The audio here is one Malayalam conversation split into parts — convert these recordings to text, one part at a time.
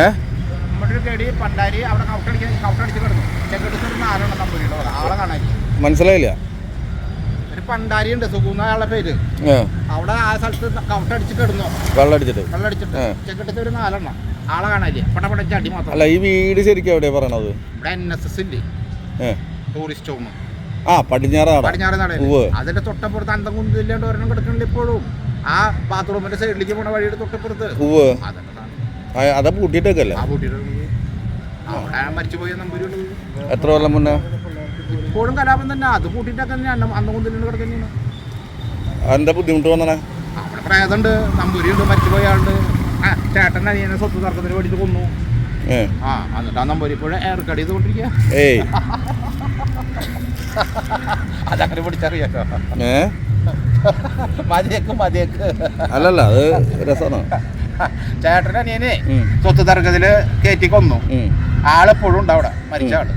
ഏ? മനസ്സിലായില്ല. ഒരു പണ്ടാരി ഉണ്ട് സുഖൂന്ന അയാളുടെ പേര്. അവിടെ ആ സ്ഥലത്ത് കൗട്ടടിച്ച് കിടന്നു. വെള്ളടിച്ചിട്ട് ആ. ചെക്കെടുത്ത് ഒരു നാലെണ്ണം. ആളെ കാണാനില്ല പടപട അടി മാത്രം. അല്ല ഈ വീട് ശരിക്കും എവിടെയാ പറയണത്? ഇവിടെ എൻ എസ് എസ് ഇല്ലേ? ടൂറിസ്റ്റ് ഹോം ആ പടിഞ്ഞാറ്. അതിന്റെ തൊട്ടപ്പുറത്ത് അന്തം ഇല്ലാണ്ട് ഒരെണ്ണം കിടക്കുന്നുണ്ട് ഇപ്പോഴും. ആ ബാത്റൂമിന്റെ സൈഡിലേക്ക് പോണ വഴിയുടെ തൊട്ടപ്പുറത്ത്. അതാ മരിച്ചുപോയ എത്ര കൊല്ലം മുന്നേ? ഇപ്പോഴും കലാപം തന്നെ. അത് കൂട്ടിട്ടൊക്കെ തന്നെയാണ് അന്നം അന്തം കുന്തില്ലാണ്ട് കിടക്കുന്നതാണ് എന്താ ബുദ്ധിമുട്ട് വന്നണേ അവിടെ പ്രേതമുണ്ട് നമ്പൂരിയുണ്ട് മരിച്ചുപോയ ആളുണ്ട്. ആ ചേട്ടൻ അനിയനെ സ്വത്ത് തർക്കത്തിന് വേണ്ടിയിട്ട് കൊന്നു. ആ എന്നിട്ട് ആ നമ്പൂരി ഇപ്പോഴും ഏർക്കടി ചെയ്തുകൊണ്ടിരിക്കുക അതങ്ങനെ പിടിച്ചറിയാലോ? ഏ? മതിയേക്ക് മതിയേക്ക്. അല്ലല്ല അത് രസമാണ്. ചേട്ടൻ അനിയനെ. സ്വത്ത് തർക്കത്തിൽ കയറ്റി കൊന്നു. ആളെപ്പോഴും ഉണ്ട് അവിടെ മരിച്ച ആൾ.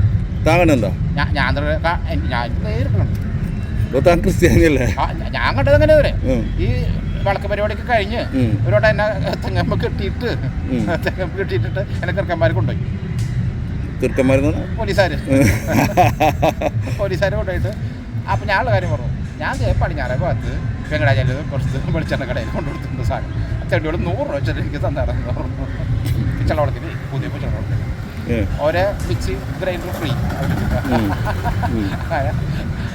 താങ്കണെന്താ ഞാൻ ഞാൻ. താൻ ക്രിസ്ത്യാനിയല്ലേ ഞാൻ കണ്ടത് അങ്ങനെ വരെ. ഈ വിളക്ക് പരിപാടിയൊക്കെ കഴിഞ്ഞ്. ഒരു വട്ടം എന്നെ തെങ്ങമ്മ കെട്ടിയിട്ട് തെങ്ങമ്പ് കെട്ടിയിട്ടിട്ട് എന്നെ ചെറുക്കന്മാർ കൊണ്ടുപോയി. ചെറുക്കന്മാരെന്ന് പോലീസുകാർ പോലീസുകാർ കൊണ്ടുപോയിട്ട് അപ്പം ഞാനുള്ള കാര്യം പറഞ്ഞു. ഞാൻ ദേ ഞാൻ ഭാഗത്ത് വെങ്കടാചാര്യ കുറച്ച് വെളിച്ചെണ്ണ കടയിൽ കൊണ്ടുകൊടുത്തിട്ടുണ്ട് സാധനം. ചെടിയോട് നൂറ് രൂപ വെച്ചിട്ട് എനിക്ക് തന്നായിരുന്നു പറഞ്ഞു. പിച്ചളവളത്തിന് പുതിയ പിച്ചളവളത്തിന് ഏ. ഓരോ മിക്സി ഗ്രൈൻഡർ ഫ്രീ.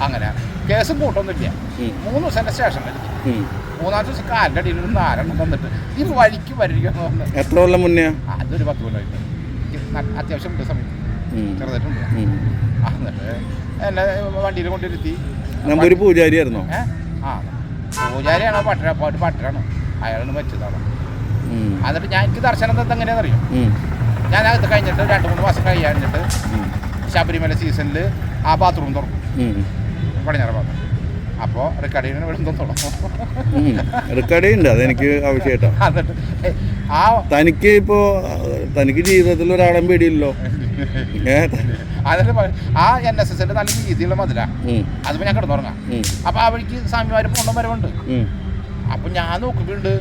അങ്ങനെ. കേസും കൂട്ടൊന്നുമില്ല. മൂന്ന് ദിവസം ഉം. മൂന്നാമത്തെ ദിവസം കാലിന്റെ അടിയിൽ നിന്ന് നാലെണ്ണം തന്നിട്ട് ഇത് വഴിക്ക് മുന്നേ? അതൊരു പത്ത് കൊല്ലമായിട്ട് അത്യാവശ്യം ഉണ്ട് സമയത്ത്. ചെറുതായിട്ടുണ്ട്. എന്നിട്ട് എന്നെ വണ്ടിയിൽ കൊണ്ടിരുത്തി നമ്പൂരി പൂജാരിയായിരുന്നോ? ആ പൂജാരിയാണ് പട്ടര പാട്ട് പട്ടരാണ്. അയാളാണ് മരിച്ചതാണ് എന്നിട്ട് ഞാൻ എനിക്ക് ദർശനം തന്നെ എങ്ങനെയാണെന്ന് അറിയും ഞാൻ അകത്ത് കഴിഞ്ഞിട്ട് രണ്ട് മൂന്ന് മാസം കഴിഞ്ഞിട്ട് ശബരിമല സീസണിൽ ആ ബാത്റൂം തുറക്കും പടിഞ്ഞാറ് പടിഞ്ഞാറ ഭാഗത്ത് അപ്പോൾ റിക്കാർഡിന് ഇവിടെ തുടങ്ങും ഉം. റെക്കോർഡ് ഉണ്ട് അതെനിക്ക് ആവശ്യമായിട്ടോ ആ തനിക്ക് ഇപ്പോ തനിക്ക് ജീവിതത്തിൽ ഒരാളെ പേടിയില്ലല്ലോ. ഏ? അതിന് ആ എൻ എസ് എസിന്റെ നല്ല രീതിയിലുള്ള മതില. അതിപ്പോ ഞാൻ കിടന്നുറങ്ങാം. അപ്പൊ ആ വഴിക്ക് സ്വാമിമാര് പോണ്ട വരവുണ്ട് അപ്പൊ ഞാൻ നോക്കുമ്പോണ്ട്.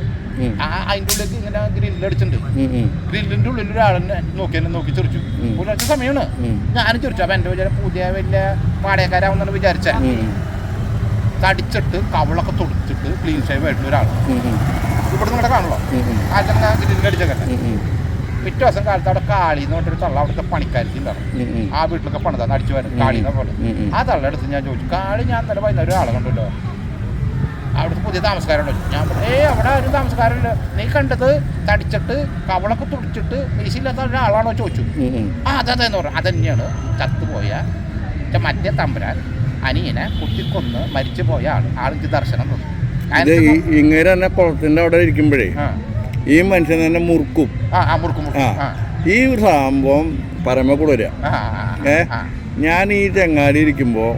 ആ അതിന്റെ ഉള്ളിലേക്ക് ഇങ്ങനെ ഗ്രില്ല് അടിച്ചിട്ടുണ്ട്. ഗ്രില്ലിന്റെ ഉള്ളിൽ ഒരാളെന്നെ നോക്കി എന്നെ നോക്കി ചെറിച്ചു. പുലർച്ചെ സമയമാണ്. ഞാനും ചെറിച്ചു. അപ്പൊ എന്റെ വിചാരം പുതിയ വലിയ വാടകക്കാരാവുന്നാണ് വിചാരിച്ച. ഉം. തടിച്ചിട്ട് കവളൊക്കെ തൊടിച്ചിട്ട് ക്ലീൻ ഷേവ് ആയിട്ടുള്ള ഒരാൾ. ഇവിടെ നിങ്ങളുടെ കാണുള്ളൂ ഉം. ഉം. കടിച്ചൊക്കെ. പിറ്റേ ദിവസം കാലത്ത് അവിടെ കാളി എന്ന് പറഞ്ഞൊരു തള്ള അവിടുത്തെ ഉണ്ടാവും. ഉം. ആ വീട്ടിലൊക്കെ പണിതാണ് അടിച്ചു വരുന്നത് കാളി എന്നാ പോലെ ആ തള്ള തള്ളെടുത്ത് ഞാൻ ചോദിച്ചു കാളി ഞാൻ ഇന്നലെ വൈകുന്നേരം ഒരാളെ കണ്ടല്ലോ അവിടുത്തെ പുതിയ താമസക്കാരുണ്ടോ ഞാൻ ഏ അവിടെ ഒരു താമസക്കാരുണ്ട് നീ കണ്ടത് തടിച്ചിട്ട് കവളൊക്കെ തുടിച്ചിട്ട് മീശയില്ലാത്ത ഒരാളാണോ ചോദിച്ചു ആ അതെ ആ അതെന്ന് പറഞ്ഞു അതന്നെയാണ് ചത്തുപോയ മറ്റേ തമ്പുരാൻ അനിയനെ കുത്തിക്കൊന്ന് മരിച്ചു പോയ ആൾ ആൾക്ക് ദർശനം തന്നു. ഇത് ഇങ്ങനെ തന്നെ കുളത്തിന്റെ അവിടെ ഇരിക്കുമ്പോഴേ ഈ മനുഷ്യൻ തന്നെ മുറുക്കും. ഈ ഒരു സംഭവം പരമ വരിക. ഏ? ഞാൻ ഈ ചെങ്ങാടി ഇരിക്കുമ്പോൾ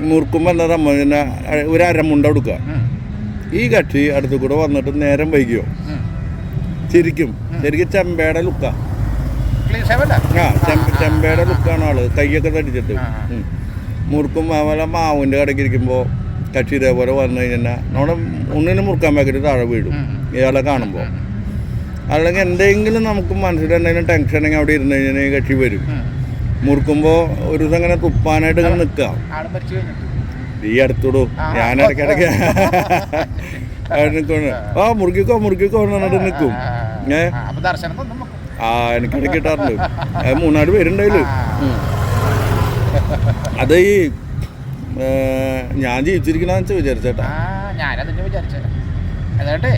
മുറുക്കുമ്പോൾ എന്താ സംഭവിച്ചാൽ ഒരു അരമുണ്ട കൊടുക്കുക. ഈ കക്ഷി അടുത്തു കൂടെ വന്നിട്ട് നേരം വൈകിയോ? ചിരിക്കും ശരിക്കും ശരിക്കും ചെമ്പയുടെ ലുക്ക. ആ ചെമ്പ ചെമ്പയുടെ ലുക്കാണ് ആൾ. കൈയൊക്കെ തടിച്ചിട്ട്. മുറുക്കും അതുപോലെ മാവിന്റെ കടയ്ക്ക് ഇരിക്കുമ്പോൾ കക്ഷി ഇതേപോലെ വന്നു കഴിഞ്ഞാൽ നമ്മുടെ ഉണ്ണിന് മുറുക്കാൻ പാക്കറ്റ് താഴെ വീഴും. ഇയാളെ കാണുമ്പോൾ അല്ലെങ്കിൽ എന്തെങ്കിലും നമുക്ക് മനസ്സിൽ എന്തെങ്കിലും ടെൻഷൻ ഉണ്ടെങ്കിൽ അവിടെ ഇരുന്ന് കഴിഞ്ഞാൽ കക്ഷി വരും. മുറുക്കുമ്പോൾ ഒരു ദിവസം ഇങ്ങനെ തുപ്പാനായിട്ട് ഇങ്ങനെ നിൽക്കുക മരിച്ചു ഈ അടുത്തോടൂ. ഞാൻ ഇടയ്ക്കിടയ്ക്ക് അവിടെ നിൽക്കുന്നു ആ മുറുക്കിക്കോ മുറുക്കിക്കോ എന്ന് പറഞ്ഞിട്ട് നിൽക്കും ഏ? ആ, എനിക്കിടയ്ക്ക് കിട്ടാറുണ്ട് മൂന്നാൽ പേരുണ്ടായില്ല. അത് ഈ ഞാൻ ജീവിച്ചിരിക്കണമെന്ന് വെച്ചാൽ വിചാരിച്ചേട്ടാ. എന്നിട്ട്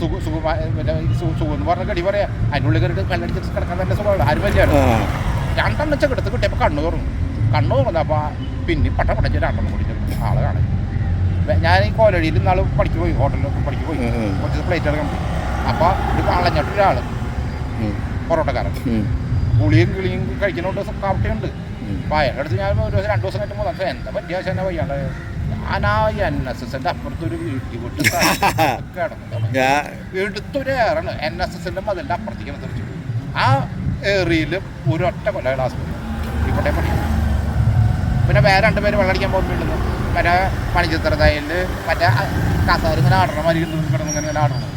സുഖ സുഖ എന്ന് പറഞ്ഞ കടി പറയാ. അതിനുള്ളിൽ കയറിയിട്ട് കല്ലടിച്ചിട്ട് കിടക്കാൻ തന്നെ സുഖമാണ് ആരും വലിയാണ് കിട്ടിയപ്പോൾ കണ്ണു തുറന്നു. കണ്ണു തുറന്നപ്പോൾ പിന്നെ പട്ട പടച്ച് രണ്ടെണ്ണം കൂടി ആളെ കാണാൻ. ഞാൻ ഈ കോലടിയിൽ ഇന്നാൾ പഠിക്ക് പോയി ഹോട്ടലിലൊക്കെ പഠിക്ക് പോയി. കുറച്ച് പ്ലേറ്റ് എടുക്കാൻ പോയി അപ്പോൾ ഉം, പൊറോട്ടക്കാരൻ. പുളിയും കിളിയും കഴിക്കുന്നോണ്ട് കാവട്ടിയുണ്ട് ഉം. അപ്പോൾ അയാളുടെ അടുത്ത് ഞാൻ ഒരു ദിവസം രണ്ട് ദിവസം കഴിഞ്ഞ് മൂന്നാം എന്താ പറ്റിയ ദിവസം എന്നാ വയ്യാണ്ട്? ഞാൻ ആ എൻ എസ് എസിന്റെ അപ്പുറത്തൊരു വീട്ടിൽ വിട്ട് കിടന്നു എടുത്തൊരു ഏറാണ് എൻ എസ് എസിന്റെ മതിലിന്റെ അപ്പുറത്തേക്ക് തെറിച്ചു ആ ഏറിയിൽ ഒരൊറ്റ കൊല്ല ക്ലാസ് ഇവിടെ പണി പിന്നെ വേറെ രണ്ടുപേര് വെള്ളം അടിക്കാൻ പോകുന്നുണ്ടെന്ന് മറ്റേ പണിച്ചിത്ര തയ്യലിൽ മറ്റേ കസാർ ഇങ്ങനെ ആടണം മരി കിടന്നു ഇങ്ങനെ ആടണം.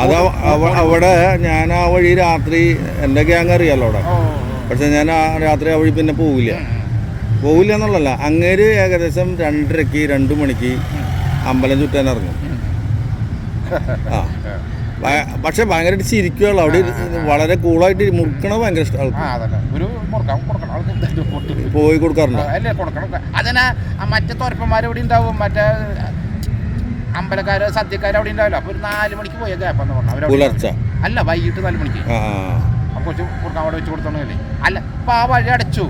അത് അവ- അവ- അവിടെ ഞാൻ ആ വഴി രാത്രി എന്റെ ഗ്യാങ് അറിയാലോ അവിടെ. പക്ഷെ ഞാൻ ആ രാത്രി ആ വഴി പിന്നെ പോവില്ല. പോവില്ല എന്നുള്ളതല്ല അങ്ങേര് ഏകദേശം രണ്ടരയ്ക്ക് രണ്ട് മണിക്ക് അമ്പലം ചുറ്റാൻ ഇറങ്ങും. ആ. പക്ഷെ ഭയങ്കരമായിട്ട് ചിരിക്കുകയുള്ളു അവിടെ വളരെ കൂളായിട്ട് മുറുക്കണത് ഭയങ്കര ഇഷ്ടം ആ ആൾക്ക് ഒരു മുറുക്കാൻ കൊടുക്കണം ആൾക്ക് പോയി കൊടുക്കാറുണ്ട്? അതിനെ മറ്റേ തുരപ്പന്മാർ ഇവിടെ ഉണ്ടാവും? മറ്റേ അമ്പലക്കാര് സദ്യക്കാര് അവിടെ ഉണ്ടാവില്ല? അപ്പൊ ഒരു നാല് മണിക്ക് പോയ പറഞ്ഞു. പുലർച്ചെ. അല്ല വൈകിട്ട് നാല് മണിക്ക്. കൊച്ചു കൊടുക്കാൻ അവിടെ വെച്ച് കൊടുത്തോണ്ടല്ലേ അല്ല ഇപ്പൊ ആ വഴി അടച്ചു.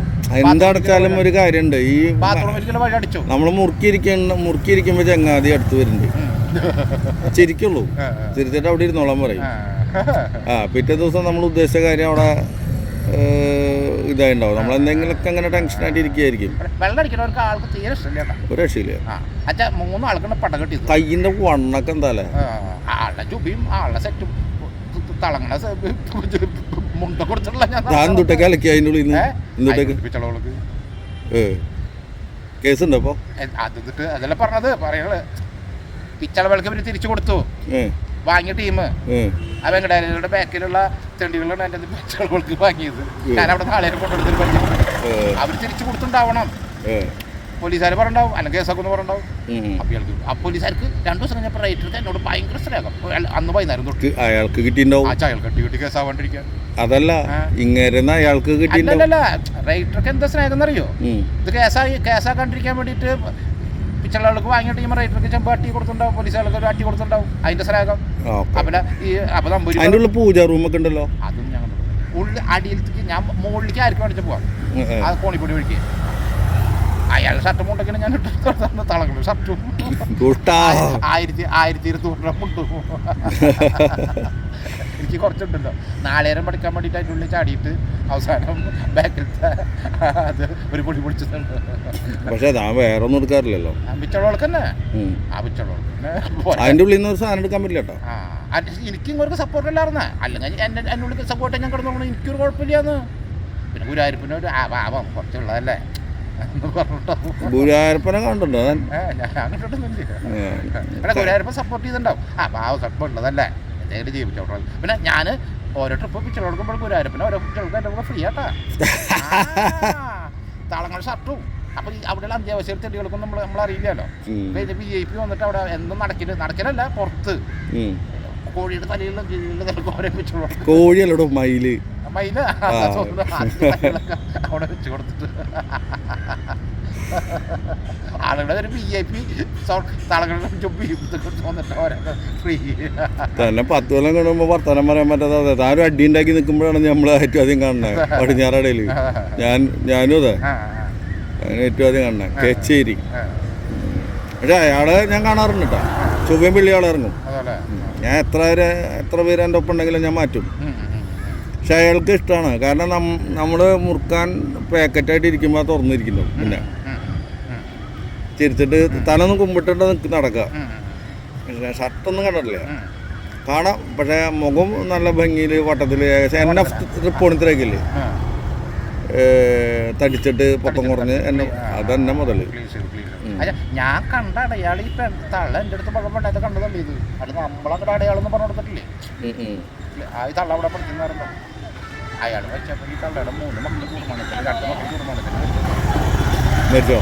എന്തടച്ചാലും ഒരു കാര്യമുണ്ട്. ഈ ബാത്റൂം ഒരിക്കലും വഴി അടച്ചു. നമ്മൾ മുറുക്കിയിരിക്കുന്ന മുറുക്കിയിരിക്കുമ്പോ ചങ്ങാതി അടുത്ത് വരുന്നുണ്ട്. ചിരിക്കുള്ളൂ. ചിരിച്ചിട്ട് അവിടെ ഇരുന്നോളാൻ പറയും. ആ. പിറ്റേ ദിവസം നമ്മൾ ഉദ്ദേശിച്ച കാര്യം അവിടെ ഇതായിണ്ടാവും. നമ്മൾ എന്തെങ്കിലുമൊക്കെ അങ്ങനെ ടെൻഷനായിട്ട് ഇരിക്കുകയായിരിക്കും വെള്ളം അടിക്കുന്നവർക്ക് ആൾക്ക് തീരെ ഇഷ്ടമില്ല കേട്ടോ. ഒരു രക്ഷയില്ല. അച്ഛാ മൂന്ന് ആൾക്കാണ് പടം കെട്ടി കയ്യിന്റെ വണ്ണൊക്കെ എന്താ ആളുടെ ചുബിയും ആളുടെ സെറ്റും തളങ്ങണ മുണ്ട കൊടുത്തിട്ടുള്ള ഞാൻ എന്തുട്ടൊക്കെ അലക്കി അതിന്റെ ഉള്ളിൽ നിന്ന്. എന്തുട്ടൊക്കെ ഏ. കേസുണ്ടോ അപ്പോൾ അത് എന്നിട്ട് അതല്ല പറഞ്ഞത്? പറയണത് ഇവർ തിരിച്ചു കൊടുത്തു. വാങ്ങിയ ടീം. ആ വെങ്കടാരികളുടെ ബാക്കിലുള്ള തെണ്ടികളാണ് എന്റെ പിച്ചളവൾക്ക് വാങ്ങിയത്. ഞാൻ അവിടെ നാളെ കൊണ്ടുകൊടുത്തിട്ട് അവർ തിരിച്ചു കൊടുത്തിട്ടുണ്ടാവണം ഏ. പോലീസുകാർ പറഞ്ഞിട്ടുണ്ടാവും അല്ലെങ്കിൽ കേസൊക്കെ ഒന്ന് പറഞ്ഞിട്ടുണ്ടാവും. ഉം. അപ്പോൾ ഇയാൾക്ക് ആ പോലീസുകാർക്ക് രണ്ടു ദിവസം കഴിഞ്ഞപ്പോൾ റേറ്റ് എടുത്ത് എന്നോട് ഭയങ്കര സ്ഥലമാകും അന്ന് വൈകുന്നേരം തൊട്ട് ക്ക് അയാൾക്ക് കിട്ടിയിട്ടുണ്ടാവും. ആ അയാൾക്ക് കെട്ടി കെട്ടി കേസാവാണ്ടിരിക്കാൻ അതല്ല ഇങ്ങനെ അയാൾക്ക് കിട്ടിയില്ല അല്ലല്ല റേറ്റർക്ക് എന്താ സ്നേഹം അറിയോ. ഇത് കേസായി കേസാക്കാണ്ടിരിക്കാൻ വേണ്ടിയിട്ട് പിച്ചളകൾക്ക് വാങ്ങിയിട്ട് ഈ റേറ്റർക്ക് ചെമ്പ് അട്ടി കൊടുത്തിട്ടുണ്ടാവും പോലീസുകാർക്ക് ഒരു അട്ടി കൊടുത്തിട്ടുണ്ടാവും. അതിന്റെ സ്നേഹം. അപ്പൊ ഈ അപ്പം നമ്പൂരി പൂജ റൂമൊക്കെ ഉണ്ടല്ലോ? അതും ഞങ്ങൾ ഉള്ളിൽ അടിയിലേക്ക് ഞാൻ മുകളിലേക്ക് ആർക്കും അടിച്ചു പോവാം. ആ കോണിപ്പൊടി ഒഴിക്കുക അയാൾ ഷർട്ട് മുണ്ടൊക്കെയാണ് ഞാൻ തളങ്ങളു തളങ്ങളും ഷർട്ടും. ആയിരത്തി ആയിരത്തി ഇരുന്നൂറ് രൂപ മുണ്ടും എനിക്ക് കുറച്ചുണ്ടല്ലോ. നാളേരം പഠിക്കാൻ വേണ്ടിയിട്ട് അതിന്റെ ഉള്ളിൽ ചാടിയിട്ട് അവസാനം ബാക്കിലത്തെ അത് ഒരു പൊടി പൊടിച്ചിട്ടുണ്ട് പക്ഷെ ഞാൻ വേറെ ഒന്നും എടുക്കാറില്ലല്ലോ പിച്ചളോൾക്ക് തന്നെ. ആ പിച്ചളോൾക്ക് തന്നെ. അതിന്റെ ഉള്ളിൽ നിന്ന് ഒരു സാധനം എടുക്കാൻ പറ്റില്ല കേട്ടോ. എനിക്ക് ഇങ്ങോട്ട് സപ്പോർട്ട് അല്ലായിരുന്ന അല്ലെങ്കിൽ എന്റെ ഉള്ളിൽ സപ്പോർട്ട് ഞാൻ കിടന്നു എനിക്കൊരു കുഴപ്പമില്ലാന്ന്. പിന്നെ ഗുരുവായൂരപ്പിന് ഒരു ആവാം കുറച്ചുള്ളതല്ലേ. ഗുരുവായൂരപ്പനെ. എടാ ഗുരുവായൂരപ്പൻ സപ്പോർട്ട് ചെയ്തിട്ടുണ്ടാവും. ആ പാവം സപ്പോർട്ട് ഉള്ളതല്ലേ? എന്തെങ്കിലും ജീവിച്ചോട്ടെ. പിന്നെ ഞാൻ ഓരോ ട്രിപ്പ് പിക്ചർ കൊടുക്കുമ്പോൾ ഗുരുവായൂരപ്പനെ ഓരോ പിക്ചർക്ക് എന്റെ കൂടെ ഫ്രീ ആട്ടാ താളങ്ങൾ ഷർട്ടും. അപ്പൊ അവിടെ അവിടെയുള്ള അത്യാവശ്യ ചെടികൾക്കും നമ്മൾ നമ്മൾ അറിയില്ലല്ലോ. ബി ജെ പി വന്നിട്ട് അവിടെ എന്തും നടക്കില്ല നടക്കലല്ല പുറത്ത്. കോഴിയുടെ കോഴിയല്ലടോ മയിൽ. മയിൽ. അവിടെ വെച്ച് കൊടുത്തിട്ട്. ഒരു ബി ജെ പി തന്നെ പത്ത് കൊല്ലം കഴിയുമ്പോൾ വർത്തമാനം പറയാൻ പറ്റാതെ അതെ. താൻ ഒരു അടി ഉണ്ടാക്കി നിൽക്കുമ്പോഴാണ് നമ്മൾ ഏറ്റവും ആദ്യം കാണുന്നത് പടിഞ്ഞാറടയിൽ ഞാൻ ഞാനും അതെ. അങ്ങനെ ഏറ്റവും ആദ്യം കാണുന്നത് കേച്ചേരി. പക്ഷെ അയാളെ ഞാൻ കാണാറുണ്ട് കേട്ടോ. ചൊവ്വയും പിള്ളി ആളെ ഇറങ്ങും. അതല്ലേ ഞാൻ എത്ര പേര് എത്ര പേര് എന്റെ ഒപ്പം ഉണ്ടെങ്കിലും ഞാൻ മാറ്റും. പക്ഷെ അയാൾക്ക് ഇഷ്ടമാണ്. കാരണം നമ്മൾ മുറുക്കാൻ പാക്കറ്റായിട്ട് ഇരിക്കുമ്പോൾ തുറന്നിരിക്കുന്നു പിന്നെ. ചിരിച്ചിട്ട് തലൊന്നും കുമ്പിട്ടിട്ട് നിൽക്ക് നടക്കുക ഷർട്ടൊന്നും കണ്ടിട്ടില്ല. കാണാം പക്ഷേ മുഖം നല്ല ഭംഗിയിൽ വട്ടത്തിൽ ഏകദേശം എന്നെ തൃപ്പൂണിത്തരക്കില്ലേ തടിച്ചിട്ട് പൊക്കം കുറഞ്ഞ് എന്നെ അതന്നെ മുതൽ ഞാൻ കണ്ട അടയാളി ഈ തള്ള എന്റെ അടുത്ത് പഴം പണ്ടായിട്ട് കണ്ടതല്ലേ ഇത്? അത് നമ്മളങ്ങടെ അടയാളെന്ന് പറഞ്ഞു കൊടുത്തിട്ടില്ലേ? ആ ഈ തള്ള അവിടെ പഠിക്കുന്നാറുണ്ടോ അയാൾ വെച്ചപ്പോൾ ഈ തള്ളയുടെ മൂന്ന് മക്കൾ കുടുംബത്തിൽ രണ്ട് മക്കൾ കുടുംബത്തിൽ മരിച്ചോ?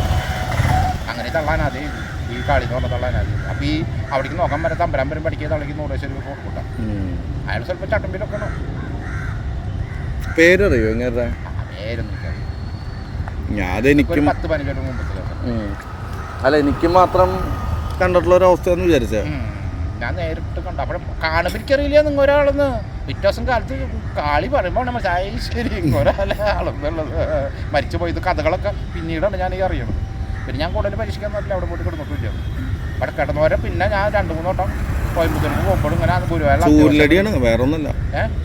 അങ്ങനെ തള്ളാനാതെ ഈ കാളി എന്ന് പറഞ്ഞ തള്ളാനാതെ അപ്പൊ ഈ അവിടേക്ക് നോക്കാൻ വരെ തമ്പരാൻ വരും പഠിക്കുക തള്ളക്ക് നൂറേശ്വരി കൊടുക്കൂട്ടാ ഉം. അയാൾ സ്വല്പം ചട്ടമ്പിലൊക്കെ പേരറിയോ ഇങ്ങനെ ഉം. അല്ല എനിക്ക് മാത്രം കണ്ടിട്ടുള്ള ഒരു അവസ്ഥയെന്ന് വിചാരിച്ചേ. ഞാൻ നേരിട്ട് കണ്ടു. അപ്പോൾ കാണുമ്പോൾ എനിക്കറിയില്ല നിങ്ങൾ ഒരാളെന്ന്. പിറ്റേ ദിവസം കാലത്ത് കാളി പറയുമ്പോൾ നമ്മൾ ചായ ശരി ഒരാളെ ആളെന്നുള്ളത് മരിച്ചു പോയത് കഥകളൊക്കെ പിന്നീടാണ് ഞാൻ ഈ അറിയണത്. പിന്നെ ഞാൻ കൂടുതൽ പരീക്ഷിക്കാൻ പറ്റില്ല. അവിടെ പോയിട്ട് കിടന്നിട്ടില്ല. അവിടെ കിടന്നവരെ പിന്നെ ഞാൻ രണ്ട് മൂന്ന് വട്ടം കോയമ്പത്തൂർക്ക് പോകുമ്പോഴും ഇങ്ങനെ ഗുരുവായൂർ ചൂരിലടിയാണ് വേറെ ഒന്നുമില്ല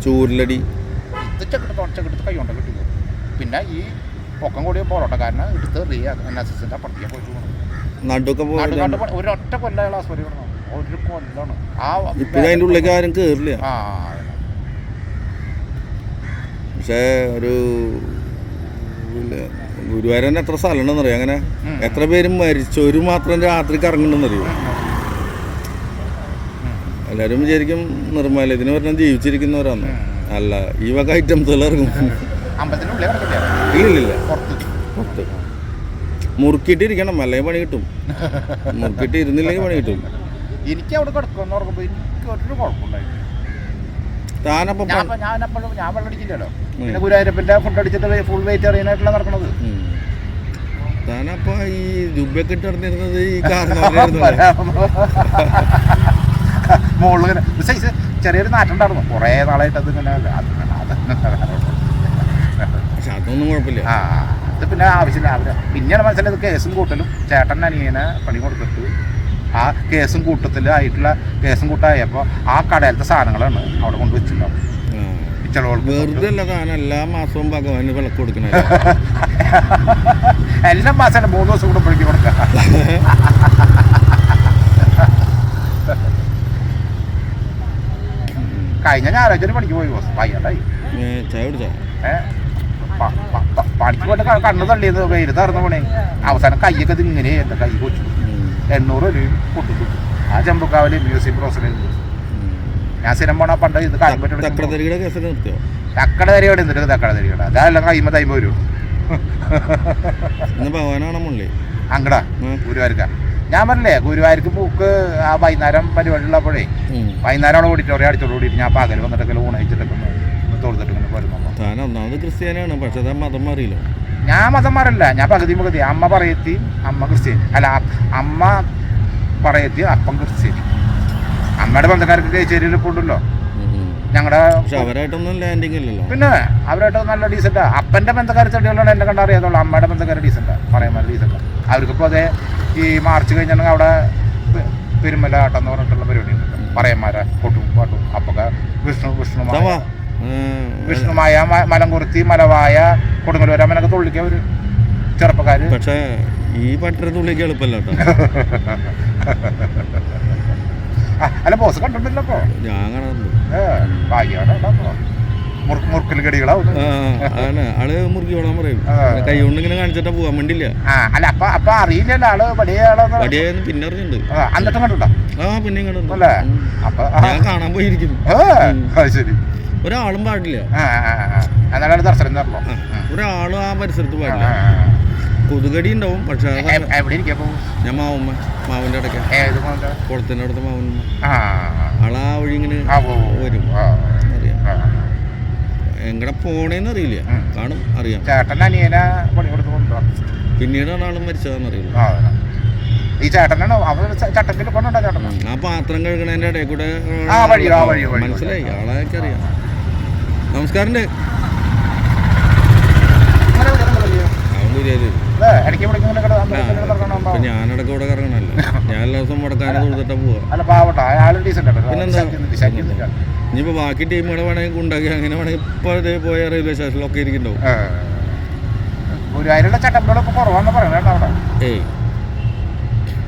ചൂരിലടി. ഇത് ചെക്കിട്ട് തുടച്ചെടുത്ത് കൈ കൊണ്ട് കിട്ടി പിന്നെ ഈ പൊക്കം കൂടിയ കാരണം എടുത്ത് റീ എൻ എസ് എസിന്റെ അപ്പുറത്തേക്ക് പോയിട്ട് കൊണ്ടു. നടുക്കെ നാട്ടു പോയി ഒരൊറ്റ ഒരു കൊല്ലം അയാൾ ആസ്പത്രി കിടന്നു ഒരു കൊല്ലാണ്. ആ അതിന്റെ ഉള്ളിലേക്ക് ആരും കയറില്ല ആ പക്ഷേ ഒരു ഗുരുവായൂർ തന്നെ എത്ര സ്ഥലം ഉണ്ടെന്നറിയോ അങ്ങനെ എത്ര എത്ര മരിച്ചു? മരിച്ചൊരു മാത്രം രാത്രി കറങ്ങുന്നുണ്ടെന്നറിയോ എല്ലാവരും വിചാരിക്കും നിർമ്മാലയത്തിന് പറഞ്ഞാൽ ജീവിച്ചിരിക്കുന്നവരാന്ന്. അല്ല ഈ വക ഐറ്റംസുകൾ ഇറങ്ങും. കിടക്കില്ല ഇല്ലില്ല. പുറത്ത്. മുറുക്കിയിട്ടിരിക്കണം അല്ലെങ്കിൽ പണി കിട്ടും. മുറുക്കിട്ട് ഇരുന്നില്ലെങ്കിൽ പണി കിട്ടും. എനിക്ക് അവിടെ കിടക്കുമെന്ന് ഓർക്കുമ്പോൾ എനിക്ക് ഒരു കുഴപ്പമുണ്ടായില്ല. താനപ്പം ഞാൻ പിന്നെ ഗുരുവായൂരപ്പന്റെ ഫുഡ് അടിച്ചിട്ട് ഫുൾ വെയിറ്റ് അറിയാനായിട്ടുള്ള നടക്കണത്. താനപ്പോ ഈ ജുബൊക്കെ ഇട്ട് നടന്നിരുന്നത് ഈ മുകളിൽ ചെറിയൊരു നാട്ടുണ്ടായിരുന്നു കുറേ നാളായിട്ട് അത് ഇങ്ങനെ അത് അതൊന്നും കുഴപ്പമില്ല. ആ അത് പിന്നെ ആവശ്യമില്ല. അവർ പിന്നെയാണ് മനസ്സിലായത് കേസും കൂട്ടലും. ചേട്ടൻ അനിയനെ പണി കൊടുത്തിട്ട് ആ കേസും കൂട്ടത്തിലായിട്ടുള്ള കേസും കൂട്ടായപ്പോൾ ആ കടയിലത്തെ സാധനങ്ങളാണ് അവിടെ കൊണ്ട് വെച്ചിട്ടുണ്ടാവും. വെറുതെ അല്ല താൻ എല്ലാ മാസവും ഭഗവാന് വിളക്ക് കൊടുക്കണേ എല്ലാ മാസം മൂന്ന് ദിവസം കൂടുമ്പോഴേക്കും കൊടുക്കാം. കഴിഞ്ഞ ഞായറാഴ്ച പണിക്ക് പോയി ബോസ്. വൈകിട്ടായി ചായ കുടിച്ചാ? ഏ? പ- പ- പ- പണിക്ക് പോയിട്ട് ക- കണ്ണ് തള്ളിയത് വെയിൽ തറന്ന പണി. അവസാനം കൈയൊക്കെ ഇത് ഇങ്ങനെ എന്റെ കൈ കൊച്ചു. എണ്ണൂറ് രൂപ ആ ചെമ്പുക്കാവൽ മ്യൂസിയം ഉം. ഞാൻ പോണ പണ്ട് ഇത് കാര്യം പറ്റും തക്കട തരികട എന്നിട്ട് തക്കട തരികട അതെല്ലാം കൈമ തൈമ വരും അങ്ങടാ. ഗുരുവായൂർക്ക. ഞാൻ പറഞ്ഞില്ലേ ഗുരുവായൂർക്ക് പൂക്ക് ആ വൈകുന്നേരം പരിപാടി ഉള്ളപ്പോഴേ. വൈകുന്നേരം അവിടെ ഓഡിറ്റോറിയം അടിച്ചോട് കൂടിയിട്ട് ഞാൻ പകൽ വന്നിട്ടൊക്കെ ഊണയിച്ചിട്ടൊക്കെ തൊഴുതിട്ട് ഇങ്ങനെ വരുന്നു താൻ ഒന്നാമത് ക്രിസ്ത്യാനിയാണ് പക്ഷെ താൻ മതം മാറിയില്ല. ഞാൻ മതം മാറില്ല. ഞാൻ പകുതി പകുതി. അമ്മ പറയത്തി അമ്മ ക്രിസ്ത്യൻ അല്ല അമ്മ പറയത്തി അപ്പം ക്രിസ്ത്യൻ അമ്മയുടെ ബന്ധക്കാർക്ക് കേച്ചേരിയിൽ കൊണ്ടല്ലോ ഉം, ഉം. ഞങ്ങളുടെ പക്ഷെ അവരായിട്ടൊന്നും ലാൻഡിങ് ഇല്ലല്ലോ. പിന്നെ അവരായിട്ട് നല്ല ഡീസന്റാ അപ്പന്റെ ബന്ധക്കാർ ചെടികളാണ് എന്നെ കണ്ടാൽ അറിയാതുള്ളൂ അമ്മയുടെ ബന്ധക്കാർ ഡീസന്റാ പറയുമ്പോൾ ഡീസന്റാ അവർക്കിപ്പോൾ അതേ ഈ മാർച്ച് കഴിഞ്ഞാൽ അവിടെ പെരുമല ആട്ടം എന്ന് പറഞ്ഞിട്ടുള്ള പരിപാടി ഉണ്ട് പറയന്മാരെ കൊട്ടും പാട്ടും. അപ്പൊക്കെ വിഷ്ണു വിഷ്ണുമായ താൻ വാ. ഏ, വിഷ്ണുമായ മലങ്കുർത്തി മലവായ കൊടുങ്ങല്ലൂർ അമ്മനൊക്കെ തുള്ളിക്കുക ഒരു ചെറുപ്പക്കാര്. പക്ഷേ ഈ പട്ടണത്തുള്ളിലേക്ക് എളുപ്പമല്ല കേട്ടോ. അല്ല ബോസ് കണ്ടിട്ടില്ലപ്പോ ഞാൻ കാണാറുണ്ട്. ഏ ഭാഗ്യമാണ് ഉണ്ടാക്കുമോ മുറുക്ക് മുറുക്കൽ ഗടികളാവും. ആ, അതാണ്. ആൾ മുറുക്കി വിടാൻ പറയും. ആ. കൈ കൊണ്ട് ഇങ്ങനെ കാണിച്ചിട്ടാ പോവാൻ വേണ്ടില്ല ആ അല്ല അപ്പൊ അപ്പൊ അറിയില്ലല്ലോ ആൾ? വലിയ ആളെന്ന് വടിയായെന്ന് പിന്നെ അറിഞ്ഞിട്ടുണ്ട് ആ, എന്നിട്ടും കണ്ടിട്ടുണ്ടോ? ആ. അപ്പൊ ഞാൻ കാണാൻ പോയിരിക്കുന്നു. ശരി. ഒരാളും പാടില്ല. ദർശനം തരണോ ഒരാളും ആ പരിസരത്ത് പാടില്ല. കൊതുകടി ഉണ്ടാവും പക്ഷെ ഞാൻ മാവുമ്മ മാവിന്റെ അടക്ക കുളത്തിന്റെ അടുത്ത് മാവുമ്മ. ആളാ വഴി ഇങ്ങനെ വരും. അറിയാം. ആ. എങ്ങടെ പോണേന്ന് അറിയില്ല. കാണും അറിയാം. പിന്നീടാണ് ആളും മരിച്ചതെന്ന് അറിയുള്ളൂ. ഈ ചേട്ടനാണ്? അവൻ ചട്ടത്തിൽ കൊണ്ടുണ്ടോ ചേട്ടൻ ആ പാത്രം കഴുകണേന്റെ ഇടയിൽ കൂടെ. മനസ്സിലായി. ആളെയൊക്കെ അറിയാം നമസ്കാരം ഞാനടക്കം ഇവിടെ കറങ്ങണല്ലോ ഞാൻ എല്ലാ ദിവസം മുടക്കാനും തൊഴുതിട്ടാ പോവാ. ഇനിയിപ്പോ ബാക്കി ടീമുകളെ വേണമെങ്കിൽ ഉണ്ടാക്കി അങ്ങനെ വേണമെങ്കിൽ ഇപ്പൊ പോയ റെയിൽവേ സ്റ്റേഷനിലൊക്കെ ഇരിക്കണ്ടാവും അവിടെ. ഏയ്.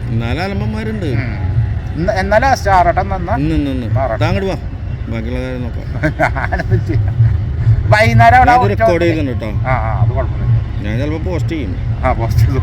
എന്നാലും അലമ്പന്മാരുണ്ട്. എന്നാലും? ഇന്ന് ഇന്ന് വാ. ബാക്കിയുള്ള കാര്യം നോക്കാം വൈകുന്നേരം അവിടെ ഞാൻ ചിലപ്പോൾ പോസ്റ്റ് ചെയ്യും ആ പോസ്റ്റ് ചെയ്തു.